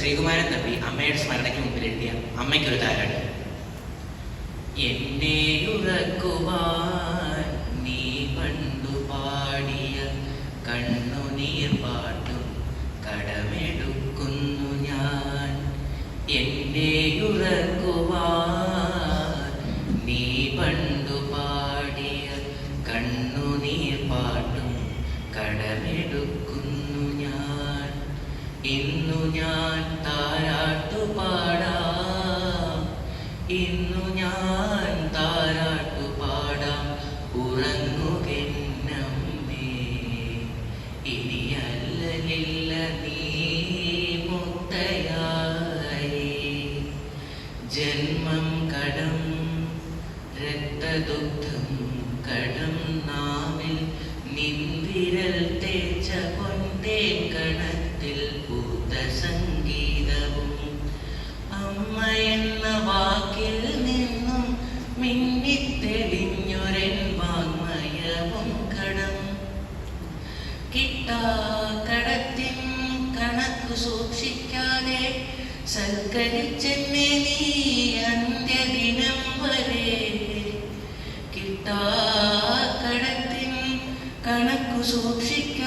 ശ്രീകുമാരൻ തമ്പി അമ്മയുടെ സ്മരണയ്ക്ക് മുമ്പിൽ എഴുതിയ അമ്മയ്ക്കൊരു താരാണ് എന്നെ നീ പണ്ടു പാടിയ കണ്ണുനീർ പാട്ടും കടമെടുക്കുന്നു ഞാൻ. എന്നെ നീ പണ്ടു പാടിയ കണ്ണുനീർ പാട്ടും കടമെടുക്കുന്നു ഞാൻ ഇന്നു ഞാൻ താരാട്ടു പാടാം ഇന്നു ഞാൻ താരാട്ടു പാടാം ഉറങ്ങുകെന്നമ്മേ ഇനിയല്ലില്ല നീ മുത്തയായി ജന്മം കടം രക്തദുഗ്ധം കടം നാവിൽ നിന്തിരൽ സംഗീതവും അമ്മ എന്ന വാക്കിൽ നിന്നും മിന്നിത്തെളിഞ്ഞൊരൻ വാങ്മയവും കടം. കിട്ടാ കടത്തിൻ കണക്കു സൂക്ഷിക്കാതെ സൽക്കരിച്ചെന്നെ നീ അന്ത്യദിനം വരെ. കിട്ടാ കടത്തിൻ കണക്കു സൂക്ഷിക്കാതെ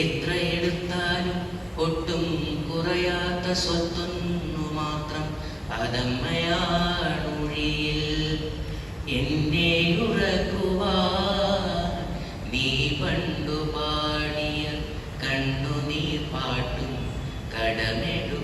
എത്ര എടുത്താലും ഒട്ടും കുറയാത്ത സ്വത്തൊന്നു മാത്രം അതമ്മയാണുഴിയിൽ എന്നെ ഉറക്കുവാൻ നീ പണ്ടു പാടിയ കണ്ണുനീർ പാട്ടും കടമെടുക്കും